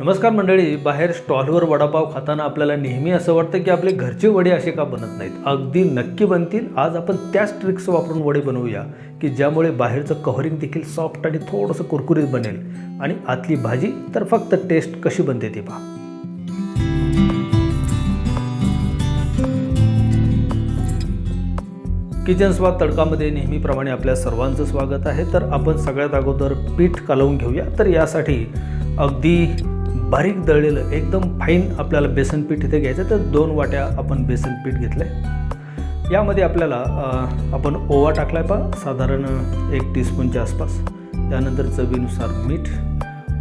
नमस्कार मंडळी बाहेर स्टॉलवर वडापाव खाताना आपल्याला नेहमी असं वाटतं की आपले घरचे वडे असे का बनत नाहीत? अगदी नक्की बनतील. आज आपण त्याच ट्रिक्स वापरून वडे बनवूया की ज्यामुळे बाहेरचं कव्हरिंग देखील सॉफ्ट आणि थोडंसं कुरकुरीत बनेल. आणि आतली भाजी तर फक्त टेस्ट कशी बनते ती पहा. किचन स्वाद तडकामध्ये नेहमीप्रमाणे आपल्या सर्वांचं स्वागत आहे. तर आपण सगळ्यात अगोदर पीठ कालवून घेऊया. तर यासाठी अगदी बारीक दळलेलं एकदम फाईन आपल्याला बेसन पीठ इथे घ्यायचं तर दोन वाट्या आपण बेसन पीठ घेतलं आहे यामध्ये आपल्याला आपण ओवा टाकला आहे पा साधारण एक टीस्पूनच्या आसपास. त्यानंतर चवीनुसार मीठ.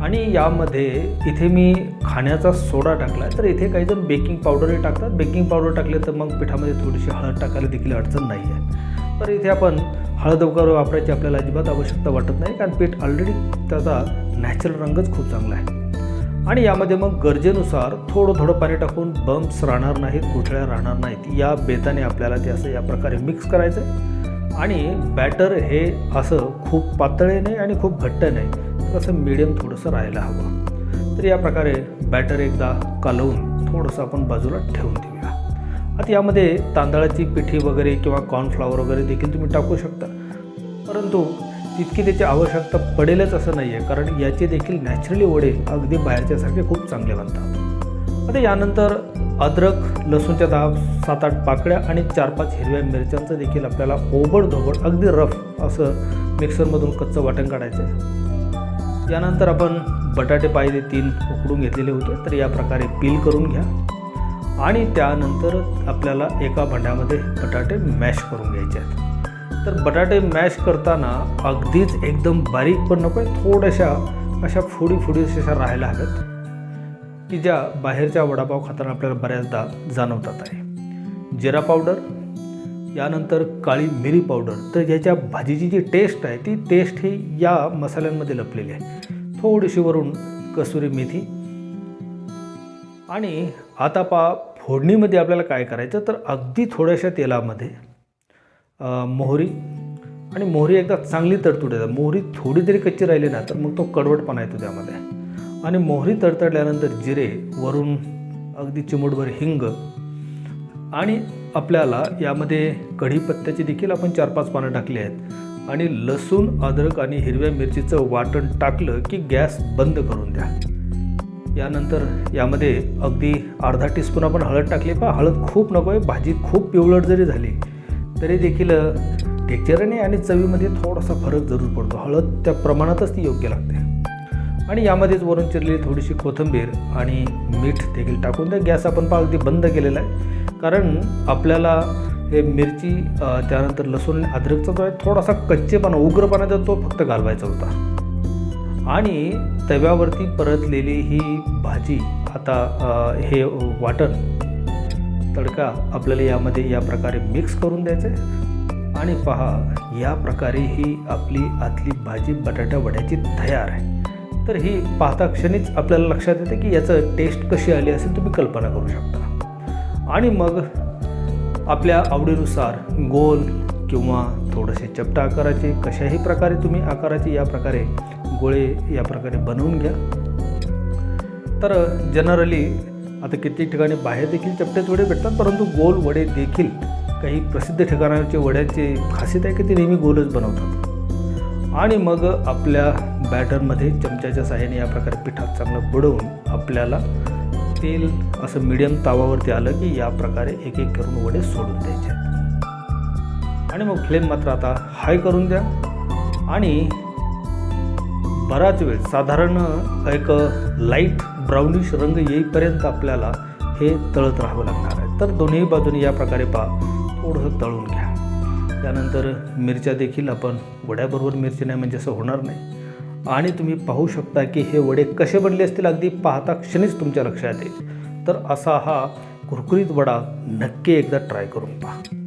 आणि यामध्ये इथे मी खाण्याचा सोडा टाकला आहे तर इथे काही जण बेकिंग पावडरही टाकतात. बेकिंग पावडर टाकले तर मग पिठामध्ये थोडीशी हळद टाकायला देखील अडचण नाही आहे तर इथे आपण हळद वगैरे वापरायची आपल्याला अजिबात आवश्यकता वाटत नाही. कारण पीठ ऑलरेडी त्याचा नॅचरल रंगच खूप चांगला आहे. आणि यामध्ये मग गरजेनुसार थोडं थोडं पाणी टाकून बम्प्स राहणार नाहीत गुठळ्या राहणार नाहीत. या बेताने आपल्याला ते असं या प्रकारे मिक्स करायचं आहे आणि बॅटर हे असं खूप पातळे नाही आणि खूप घट्ट नाही तर असं मिडियम थोडंसं राहायला हवं. तर या प्रकारे बॅटर एकदा कालवून थोडंसं आपण बाजूला ठेवून देऊया. आता यामध्ये तांदळाची पिठी वगैरे किंवा कॉर्नफ्लॉवर वगैरे देखील तुम्ही टाकू शकता. परंतु तितकी त्याची आवश्यकता पडेलच असं नाही आहे कारण याचे देखील नॅचरली वडे अगदी बाहेरच्यासारखे खूप चांगले बनतात. आता यानंतर अद्रक लसूणच्या दहा सात आठ पाकळ्या आणि चार पाच हिरव्या मिरच्यांचं देखील आपल्याला ओबडधोबड अगदी रफ असं मिक्सरमधून कच्चं वाटण काढायचं आहे. यानंतर आपण बटाटे पाहिजे तीन उकडून घेतलेले होते तर या प्रकारे पील करून घ्या. आणि त्यानंतर आपल्याला एका भांड्यामध्ये बटाटे मॅश करून घ्यायचे आहेत. तर बटाटे मॅश करताना अगदीच एकदम बारीक पण नको आहे थोड्याशा अशा फोडी फोडी अशा राहायला हव्यात की ज्या बाहेरच्या वडापाव खाताना आपल्याला बऱ्याचदा जाणवतात आहे. जिरा पावडर यानंतर काळी मिरी पावडर तर ह्याच्या भाजीची जी टेस्ट आहे ती टेस्ट ही या मसाल्यांमध्ये लपलेली आहे. थोडीशी वरून कसुरी मेथी. आणि आता पा फोडणीमध्ये आपल्याला काय करायचं तर अगदी थोड्याशा तेलामध्ये मोहरी. आणि मोहरी एकदा चांगली तडतूड येतात. मोहरी थोडी जरी कच्ची राहिली ना तर मग तो कडवटपणा येतो त्यामध्ये. आणि मोहरी तडतडल्यानंतर जिरे वरून अगदी चिमूटभर हिंग आणि आपल्याला यामध्ये कढीपत्त्याची देखील आपण चार पाच पानं टाकली आहेत. आणि लसूण अद्रक आणि हिरव्या मिरचीचं वाटण टाकलं की गॅस बंद करून द्या. यानंतर यामध्ये अगदी अर्धा टीस्पून आपण हळद टाकली. पहा हळद खूप नको आहे. भाजी खूप पिवळट जरी झाली तरी देखील टेक्चरने आणि चवीमध्ये थोडासा फरक जरूर पडतो. हळद त्या प्रमाणातच ती योग्य लागते. आणि यामध्येच वरून चिरलेली थोडीशी कोथिंबीर आणि मीठ देखील टाकून द्या. गॅस आपण पहा अगदी बंद केलेला आहे. कारण आपल्याला हे मिरची त्यानंतर लसूण आणि अद्रकचा जो आहे थोडासा कच्चेपणा उग्रपणा जो तो फक्त घालवायचा होता. आणि तव्यावरती परतलेली ही भाजी आता हे वाटण तडका आपल्याला यामध्ये या प्रकारे मिक्स करून द्यायचं. आहे आणि पहा या प्रकारे ही आपली आतली भाजी बटाटा वड्याची तयार आहे. तर ही पाहता क्षणीच आपल्याला लक्षात येते की याचं टेस्ट कशी आली असेल तुम्ही कल्पना करू शकता. आणि मग आपल्या आवडीनुसार गोल किंवा थोडेसे चपटा आकाराचे कशाही प्रकारे तुम्ही आकाराचे या प्रकारे गोळे या प्रकारे बनवून घ्या. तर जनरली आता कित्येक ठिकाणी बाहेर देखील चपटेच वडे भेटतात परंतु गोल वडे देखील काही प्रसिद्ध ठिकाणाचे वड्याचे खासियत आहे की ते नेहमी गोलच बनवतात. आणि मग आपल्या बॅटरमध्ये चमच्याच्या साहाय्याने या प्रकारे पिठात चांगलं बुडवून आपल्याला तेल असं मिडियम तावावरती आलं की या प्रकारे एक एक करून वडे सोडून द्यायचे. आणि मग फ्लेम मात्र आता हाय करून द्या. आणि बराच वेळ साधारण एक लाइट ब्राउनिश रंग येईपर्यंत आपल्याला हे तळत राहावं लागणार आहे. तर दोन्ही बाजूने या प्रकारे पा थोडंसं तळून घ्या. त्यानंतर मिरच्या देखील आपण वड्याबरोबर मिरची नाही म्हणजे असं होणार नाही. आणि तुम्ही पाहू शकता की हे वडे कसे बनले असतील अगदी पाहता क्षणीच तुमच्या लक्षात येईल. तर असा हा कुरकुरीत वडा नक्की एकदा ट्राय करून पहा.